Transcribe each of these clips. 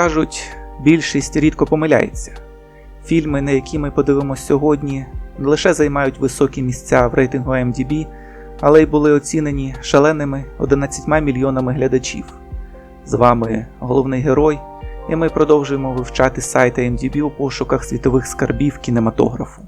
Кажуть, більшість рідко помиляється. Фільми, на які ми подивимося сьогодні, не лише займають високі місця в рейтингу MDB, але й були оцінені шаленими 11 мільйонами глядачів. З вами головний герой, і ми продовжуємо вивчати сайти MDB у пошуках світових скарбів кінематографу.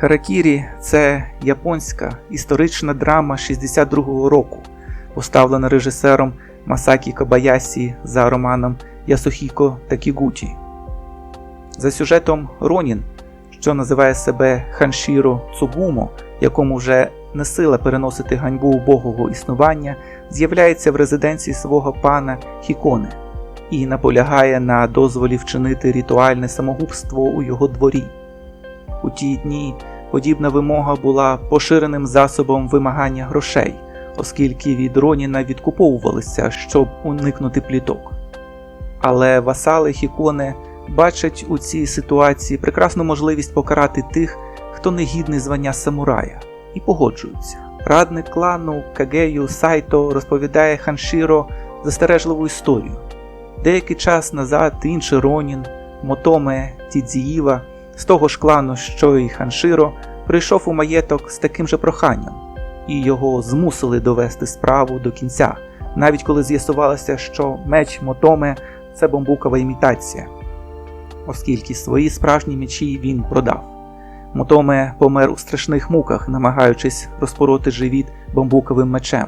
Харакірі це японська історична драма 62-го року, поставлена режисером Масакі Кабаясі за романом Ясухіко Такігуті. За сюжетом Ронін, що називає себе Ханшіро Цугумо, якому вже не сила переносити ганьбу убогого існування, з'являється в резиденції свого пана Хіконе і наполягає на дозволі вчинити ритуальне самогубство у його дворі. У ті дні подібна вимога була поширеним засобом вимагання грошей, оскільки від Роніна відкуповувалися, щоб уникнути пліток. Але васали Хіконе бачать у цій ситуації прекрасну можливість покарати тих, хто не гідний звання самурая, і погоджуються. Радник клану Кагею Сайто розповідає Ханшіро застережливу історію. Деякий час назад інший Ронін, Мотоме Тідзіїва, з того ж клану, що й Ханширо, прийшов у маєток з таким же проханням, і його змусили довести справу до кінця, навіть коли з'ясувалося, що меч Мотоме це бамбукова імітація, оскільки свої справжні мечі він продав. Мотоме помер у страшних муках, намагаючись розпороти живіт бамбуковим мечем.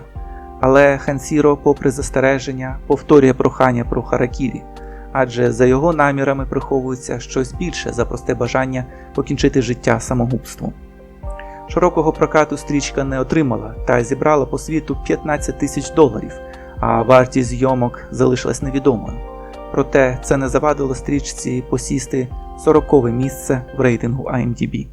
Але Хансіро, попри застереження, повторює прохання про Харакірі, адже за його намірами приховується щось більше за просте бажання покінчити життя самогубством. Широкого прокату стрічка не отримала та зібрала по світу 15 тисяч доларів, а вартість зйомок залишилась невідомою. Проте це не завадило стрічці посісти 40 місце в рейтингу IMDb.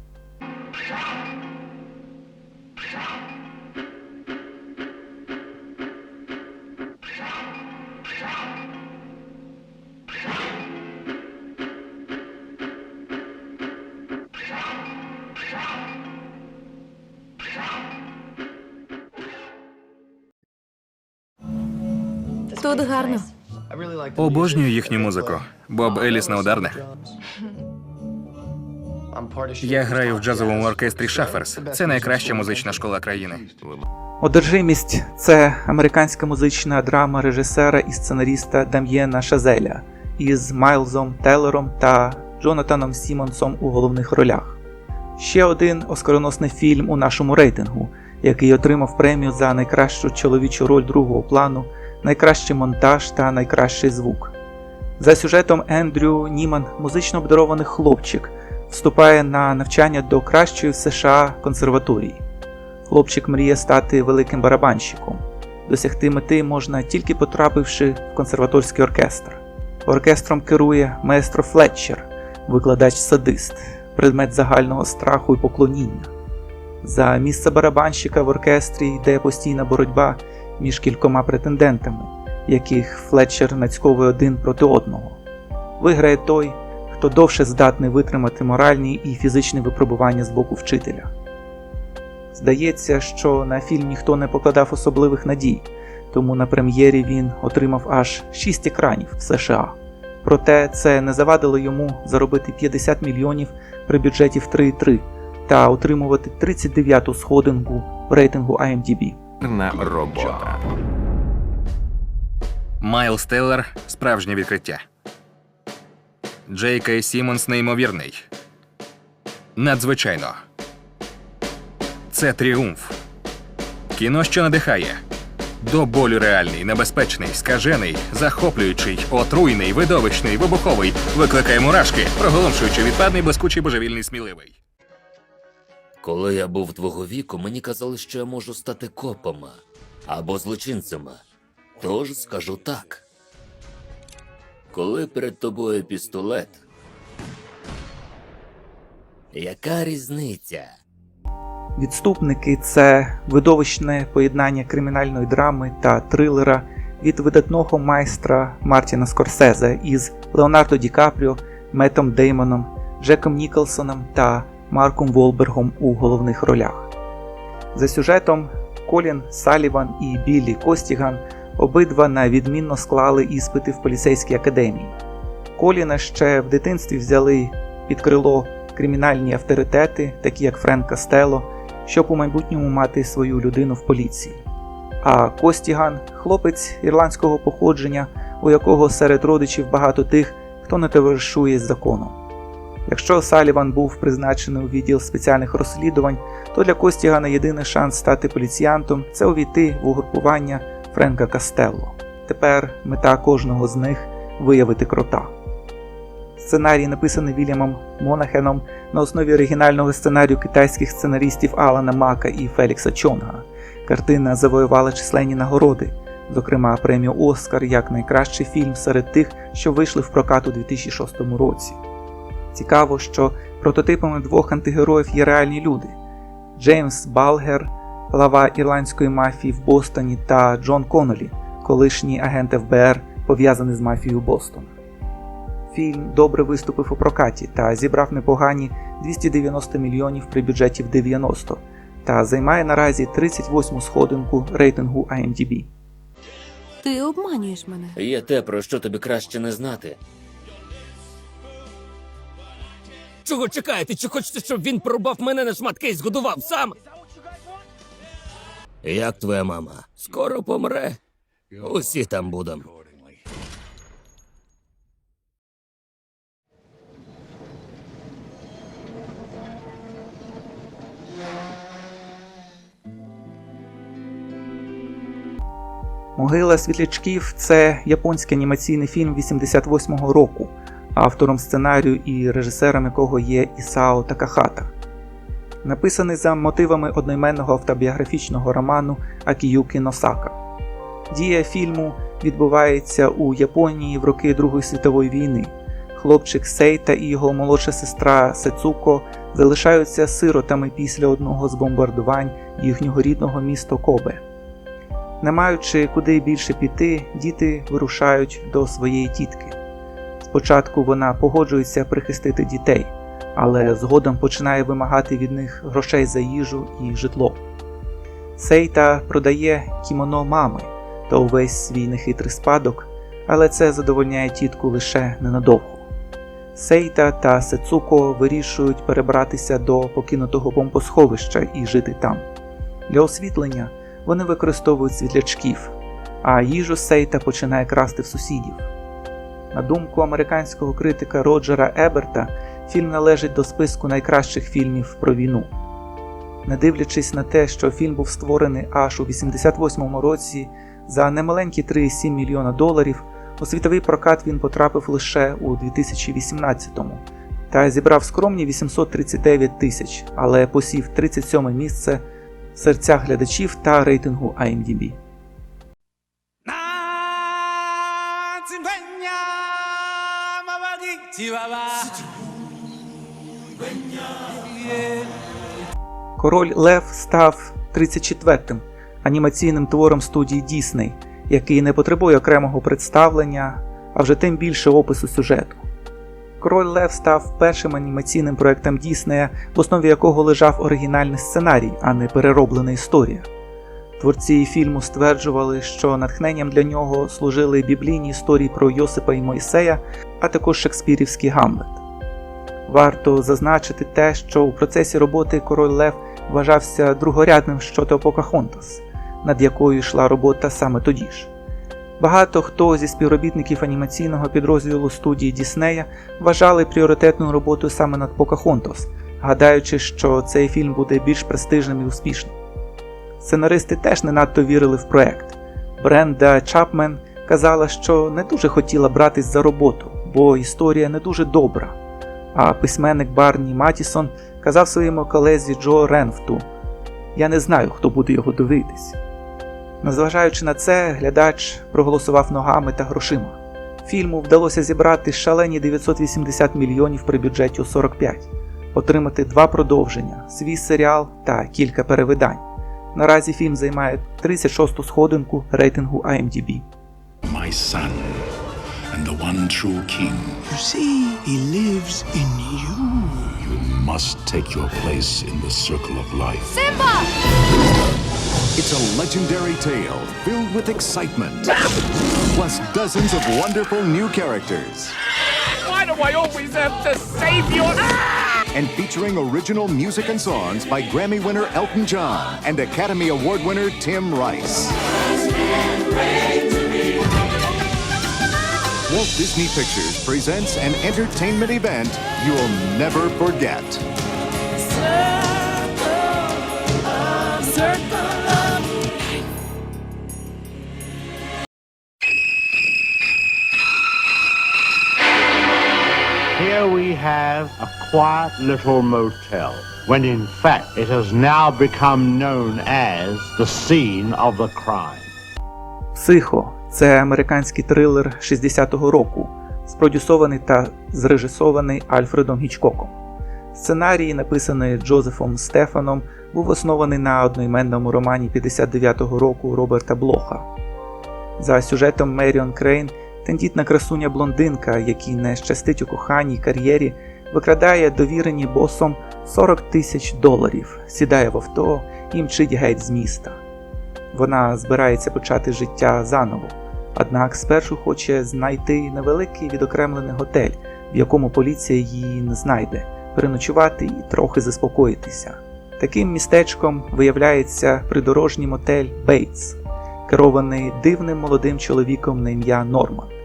Тут гарно. Обожнюю їхню музику. Боб Еліс на ударних. Я граю в джазовому оркестрі Шаферс. Це найкраща музична школа країни. Одержимість це американська музична драма режисера і сценаріста Дам'єна Шазеля із Майлзом Теллером та Джонатаном Сімонсом у головних ролях. Ще один оскароносний фільм у нашому рейтингу, який отримав премію за найкращу чоловічу роль другого плану, найкращий монтаж та найкращий звук. За сюжетом Ендрю Німан, музично обдарований хлопчик, вступає на навчання до кращої в США консерваторії. Хлопчик мріє стати великим барабанщиком. Досягти мети можна тільки потрапивши в консерваторський оркестр. Оркестром керує маестро Флетчер, викладач-садист, предмет загального страху і поклоніння. За місце барабанщика в оркестрі йде постійна боротьба між кількома претендентами, яких Флетчер нацьковує один проти одного. Виграє той, хто довше здатний витримати моральні і фізичні випробування з боку вчителя. Здається, що на фільм ніхто не покладав особливих надій, тому на прем'єрі він отримав аж 6 екранів в США. Проте це не завадило йому заробити 50 мільйонів при бюджеті в 3,3 та отримувати 39-ту сходинку в рейтингу IMDb. На робота. Майл Стеллер справжнє відкриття. Джей Кей Сімонс неймовірний. Надзвичайно. Це тріумф. Кіно, що надихає. До болю реальний, небезпечний, скажений, захоплюючий, отруйний, видовищний, вибуховий, викликає мурашки, проголомшуючи відпадний, блискучий, божевільний, сміливий. Коли я був твого віку, мені казали, що я можу стати копами або злочинцями. Тож скажу так. Коли перед тобою пістолет. Яка різниця? Відступники це видовищне поєднання кримінальної драми та трилера від видатного майстра Мартіна Скорсезе із Леонардо Ді Капріо, Метом Деймоном, Джеком Ніколсоном та Марком Волбергом у головних ролях. За сюжетом Колін Саліван і Біллі Костіган обидва на відмінно склали іспити в поліцейській академії. Коліна ще в дитинстві взяли під крило кримінальні авторитети, такі як Френк Кастело, щоб у майбутньому мати свою людину в поліції. А Костіган хлопець ірландського походження, у якого серед родичів багато тих, хто не товаришує з законом. Якщо Саліван був призначений у відділ спеціальних розслідувань, то для Костігана єдиний шанс стати поліціянтом це увійти в угрупування Френка Кастелло. Тепер мета кожного з них виявити крота. Сценарій написаний Вільямом Монахеном на основі оригінального сценарію китайських сценаристів Алана Мака і Фелікса Чонга. Картина завоювала численні нагороди, зокрема премію Оскар як найкращий фільм серед тих, що вийшли в прокат у 2006 році. Цікаво, що прототипами двох антигероїв є реальні люди: Джеймс Балгер, глава ірландської мафії в Бостоні, та Джон Коннолі, колишній агент ФБР, пов'язаний з мафією Бостона. Фільм добре виступив у прокаті та зібрав непогані 290 мільйонів при бюджеті в 90 та займає наразі 38 сходинку рейтингу IMDb. Ти обманюєш мене. Є те, про що тобі краще не знати. Чого чекаєте? Чи хочете, щоб він порубав мене на шматки і згодував сам? Як твоя мама? Скоро помре. Усі там будемо. Могила світлячків це японський анімаційний фільм 88-го року, автором сценарію і режисером якого є Ісао Такахата. Написаний за мотивами одноіменного автобіографічного роману Акіюки Носака. Дія фільму відбувається у Японії в роки Другої світової війни. Хлопчик Сейта і його молодша сестра Сецуко залишаються сиротами після одного з бомбардувань їхнього рідного міста Кобе. Не маючи куди більше піти, діти вирушають до своєї тітки. Спочатку вона погоджується прихистити дітей, але згодом починає вимагати від них грошей за їжу і житло. Сейта продає кімоно мами та увесь свій нехитрий спадок, але це задовольняє тітку лише ненадовго. Сейта та Сецуко вирішують перебратися до покинутого бомбосховища і жити там. Для освітлення вони використовують світлячків, а їжу Сейта починає красти в сусідів. На думку американського критика Роджера Еберта, фільм належить до списку найкращих фільмів про війну. Не дивлячись на те, що фільм був створений аж у 88-му році за немаленькі 3,7 мільйона доларів, у світовий прокат він потрапив лише у 2018-му та зібрав скромні 839 тисяч, але посів 37 місце в серцях глядачів та рейтингу IMDb. Король Лев став 34-м анімаційним твором студії Disney, який не потребує окремого представлення, а вже тим більше опису сюжету. Король Лев став першим анімаційним проектом Діснея, в основі якого лежав оригінальний сценарій, а не перероблена історія. Творці фільму стверджували, що натхненням для нього служили біблійні історії про Йосипа і Мойсея, а також шекспірівський Гамлет. Варто зазначити те, що у процесі роботи Король Лев вважався другорядним щодо Покахонтас, над якою йшла робота саме тоді ж. Багато хто зі співробітників анімаційного підрозділу студії Діснея вважали пріоритетною роботою саме над Покахонтас, гадаючи, що цей фільм буде більш престижним і успішним. Сценаристи теж не надто вірили в проект. Бренда Чапмен казала, що не дуже хотіла братись за роботу, бо історія не дуже добра. А письменник Барні Матісон казав своєму колезі Джо Ренфту: Я не знаю, хто буде його дивитись. Незважаючи на це, глядач проголосував ногами та грошима. Фільму вдалося зібрати шалені 980 мільйонів при бюджеті у 45, отримати два продовження, свій серіал та кілька перевидань. Наразі фільм займає 36-ту сходинку рейтингу IMDb. my son and the one true king. You see, he lives in you. must take your place in the circle of life. It's a legendary tale filled with excitement, plus dozens of wonderful new characters. Why do I always have to save you? And featuring original music and songs by Grammy winner Elton John and Academy Award winner Tim Rice. Walt Disney Pictures presents an entertainment event you'll never forget. Here we have a quiet little motel, when in fact it has now become known as the scene of the crime. Психо це американський трилер 60-го року, спродюсований та зрежисований Альфредом Гічкоком. Сценарій, написаний Джозефом Стефаном, був оснований на одноіменному романі 59-го року Роберта Блоха. За сюжетом Меріон Крейн, тендітна красуня блондинка, якій не щастить у коханій кар'єрі, викрадає довірені босом 40 тисяч доларів, сідає в авто і мчить геть з міста. Вона збирається почати життя заново, однак спершу хоче знайти невеликий відокремлений готель, в якому поліція її не знайде, переночувати і трохи заспокоїтися. Таким містечком виявляється придорожній мотель Бейтс, керований дивним молодим чоловіком на ім'я Норман.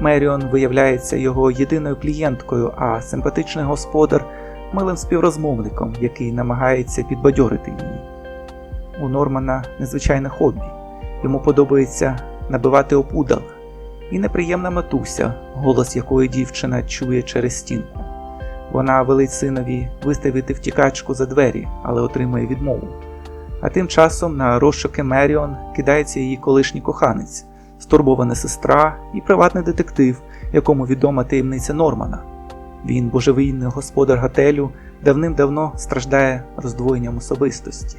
Меріон виявляється його єдиною клієнткою, а симпатичний господар милим співрозмовником, який намагається підбадьорити її. У Нормана незвичайне хобі. Йому подобається набивати опудал. І неприємна матуся, голос якої дівчина чує через стінку. Вона велить синові виставити втікачку за двері, але отримує відмову. А тим часом на розшуки Меріон кидається її колишній коханець, стурбована сестра і приватний детектив, якому відома таємниця Нормана. Він божевільний господар готелю, давним-давно страждає роздвоєнням особистості.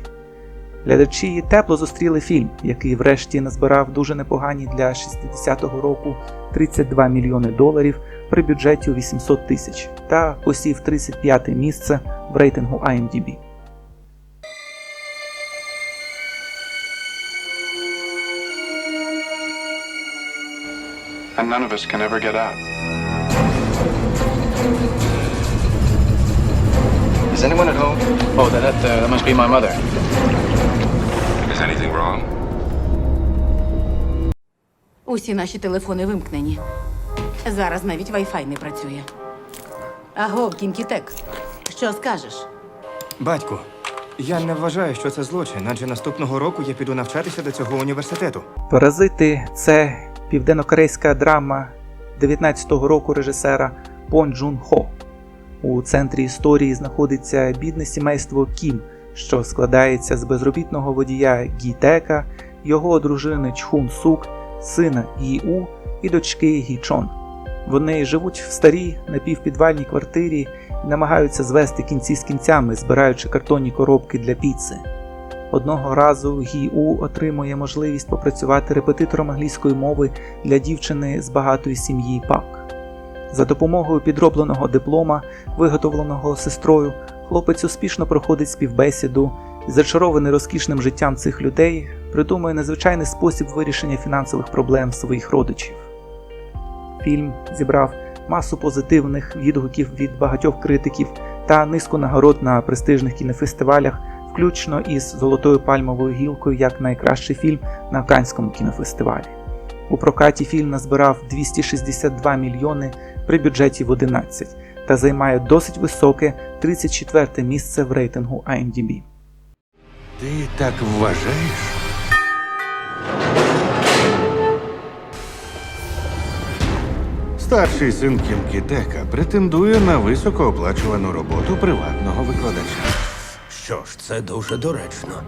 Глядачі тепло зустріли фільм, який врешті назбирав дуже непогані для 60-го року 32 мільйони доларів при бюджеті 800 тисяч та посів 35 місце в рейтингу IMDb. And none of us can ever get out. Is anyone at home? Oh, that that, uh, that must be my mother. Is anything wrong? Усі наші телефони вимкнені. Зараз навіть Wi-Fi не працює. Агов, кінкітек, що скажеш? Батьку, я не вважаю, що це злочин, адже наступного року я піду навчатися до цього університету. Паразити це південнокорейська драма 19-го року режисера Пон Джун Хо. У центрі історії знаходиться бідне сімейство Кім, що складається з безробітного водія Гі Тека, його дружини Чхун Сук, сина Гі і дочки Гі Чон. Вони живуть в старій напівпідвальній квартирі і намагаються звести кінці з кінцями, збираючи картонні коробки для піци. Одного разу Гі У отримує можливість попрацювати репетитором англійської мови для дівчини з багатої сім'ї Пак. За допомогою підробленого диплома, виготовленого сестрою, хлопець успішно проходить співбесіду і, зачарований розкішним життям цих людей, придумує незвичайний спосіб вирішення фінансових проблем своїх родичів. Фільм зібрав масу позитивних відгуків від багатьох критиків та низку нагород на престижних кінофестивалях, включно із Золотою пальмовою гілкою як найкращий фільм на Канському кінофестивалі. У прокаті фільм назбирав 262 мільйони при бюджеті в 11 та займає досить високе 34 місце в рейтингу IMDb. Ти так вважаєш? Старший син Кім Кітека претендує на високооплачувану роботу приватного викладача. Що ж, це дуже доречно. –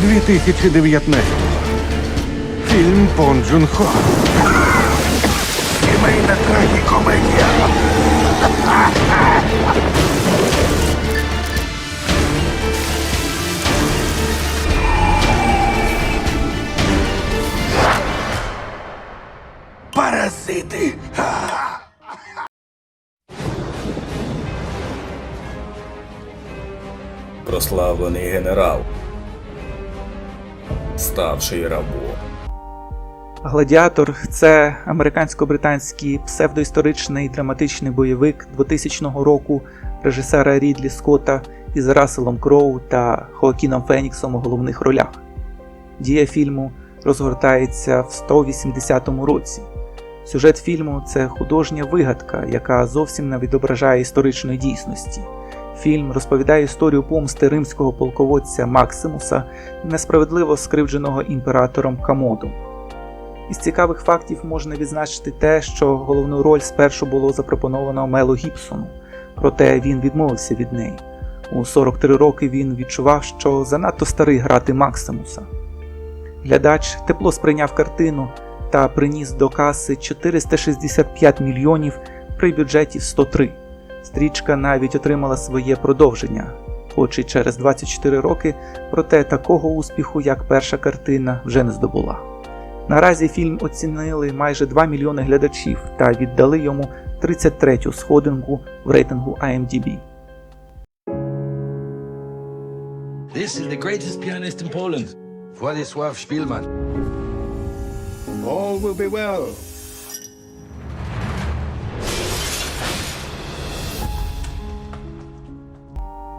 2019. Фільм Пон Джун Хо. Сімейна трагікомедія. Прославлений генерал, ставший рабом. Гладіатор це американсько-британський псевдоісторичний драматичний бойовик 2000 року режисера Рідлі Скотта із Расселом Кроу та Хоакіном Феніксом у головних ролях. Дія фільму розгортається в 180 році. Сюжет фільму це художня вигадка, яка зовсім не відображає історичної дійсності. Фільм розповідає історію помсти римського полководця Максимуса, несправедливо скривдженого імператором Камодом. Із цікавих фактів можна відзначити те, що головну роль спершу було запропоновано Мелу Гібсону, проте він відмовився від неї. У 43 роки він відчував, що занадто старий грати Максимуса. Глядач тепло сприйняв картину та приніс до каси 465 мільйонів при бюджеті 103. Стрічка навіть отримала своє продовження, хоч і через 24 роки, проте такого успіху, як перша картина, вже не здобула. Наразі фільм оцінили майже 2 мільйони глядачів та віддали йому 33-ю сходинку в рейтингу IMDb. This is the greatest pianist in Poland. Władysław Szpilman. All will be well.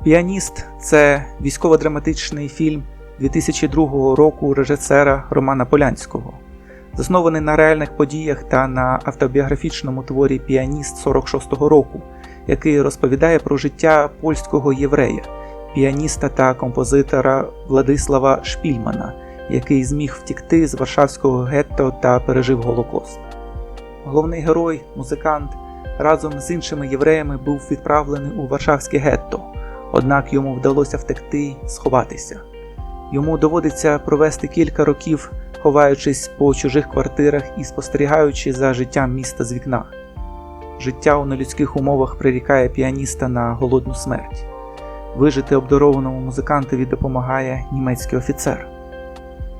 Піаніст це військово-драматичний фільм 2002 року режисера Романа Полянського, заснований на реальних подіях та на автобіографічному творі Піаніст 46-го року, який розповідає про життя польського єврея, піаніста та композитора Владислава Шпільмана, який зміг втікти з Варшавського гетто та пережив Голокост. Головний герой, музикант, разом з іншими євреями був відправлений у Варшавське гетто, однак йому вдалося втекти сховатися. Йому доводиться провести кілька років, ховаючись по чужих квартирах і спостерігаючи за життям міста з вікна. Життя у нелюдських умовах прирікає піаніста на голодну смерть. Вижити обдарованому музикантові допомагає німецький офіцер.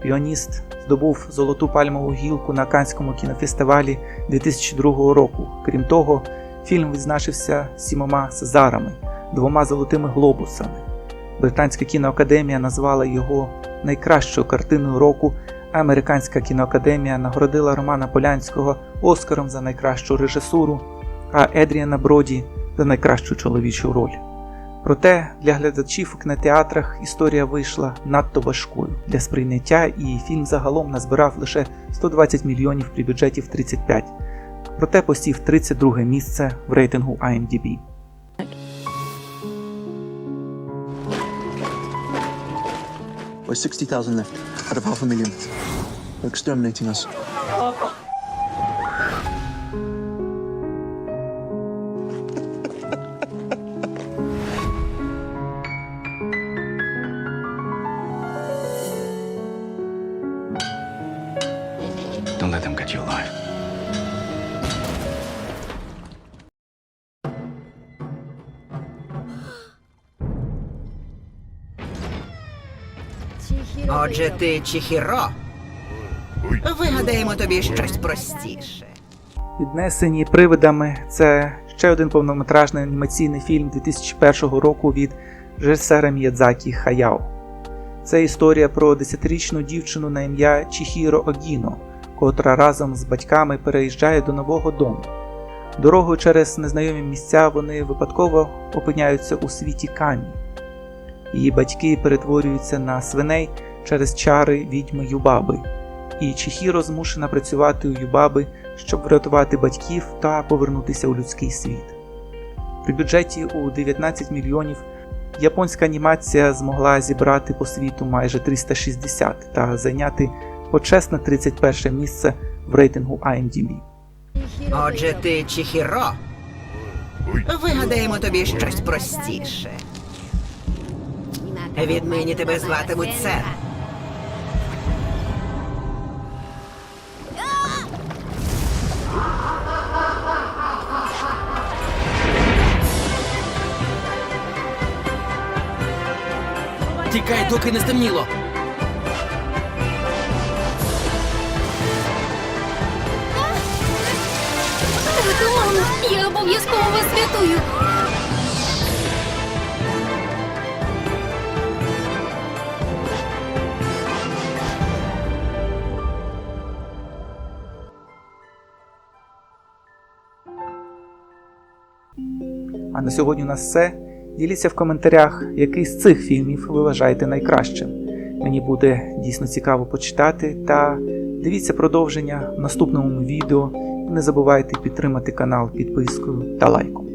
Піаніст здобув золоту пальмову гілку на Канському кінофестивалі 2002 року. Крім того, фільм відзначився сімома Сезарами, двома золотими глобусами. Британська кіноакадемія назвала його найкращою картиною року. а Американська кіноакадемія нагородила Романа Полянського Оскаром за найкращу режисуру, а Едріана Броді за найкращу чоловічу роль. Проте для глядачів у кінотеатрах історія вийшла надто важкою для сприйняття, і фільм загалом назбирав лише 120 мільйонів при бюджеті в 35, проте посів 32 місце в рейтингу IMDb. We're 60,000 left out of half a million. They're exterminating us. Отже, ти Чіхіро. Вигадаємо тобі щось простіше. Піднесені привидами це ще один повнометражний анімаційний фільм 2001 року від режисера Міядзакі Хаяо. Це історія про 10-річну дівчину на ім'я Чіхіро Огіно, котра разом з батьками переїжджає до нового дому. Дорогою через незнайомі місця вони випадково опиняються у світі камі. Її батьки перетворюються на свиней через чари відьми Юбаби, і Чіхіро змушена працювати у Юбаби, щоб врятувати батьків та повернутися у людський світ. При бюджеті у 19 мільйонів японська анімація змогла зібрати по світу майже 360 та зайняти почесне 31 місце в рейтингу IMDb. Отже, ти Чіхіро. Вигадаємо тобі щось простіше. Віднині тебе зватимуть Сен. Тікай, доки не стемніло. обов'язково вас врятую. А на сьогодні у нас все. Діліться в коментарях, який з цих фільмів ви вважаєте найкращим. Мені буде дійсно цікаво почитати. Та дивіться продовження в наступному відео. Не забувайте підтримати канал підпискою та лайком.